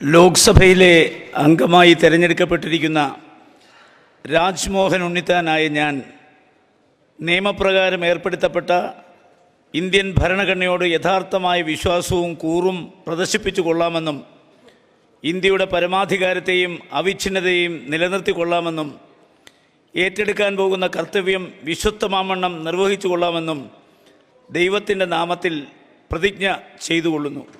ലോക്സഭയിലെ അംഗമായി തിരഞ്ഞെടുക്കപ്പെട്ടിരിക്കുന്ന രാജ്മോഹൻ ഉണ്ണിത്താനായ ഞാൻ നിയമപ്രകാരം ഏർപ്പെടുത്തപ്പെട്ട ഇന്ത്യൻ ഭരണഘടനയോട് യഥാർത്ഥമായ വിശ്വാസവും കൂറും പ്രദർശിപ്പിച്ചു കൊള്ളാമെന്നും ഇന്ത്യയുടെ പരമാധികാരത്തെയും അവിഛിന്നതയെയും നിലനിർത്തിക്കൊള്ളാമെന്നും ഏറ്റെടുക്കാൻ പോകുന്ന കർത്തവ്യം വിശുദ്ധമാമണ്ണം നിർവഹിച്ചു കൊള്ളാമെന്നും ദൈവത്തിന്റെ നാമത്തിൽ പ്രതിജ്ഞ ചെയ്തുകൊള്ളുന്നു.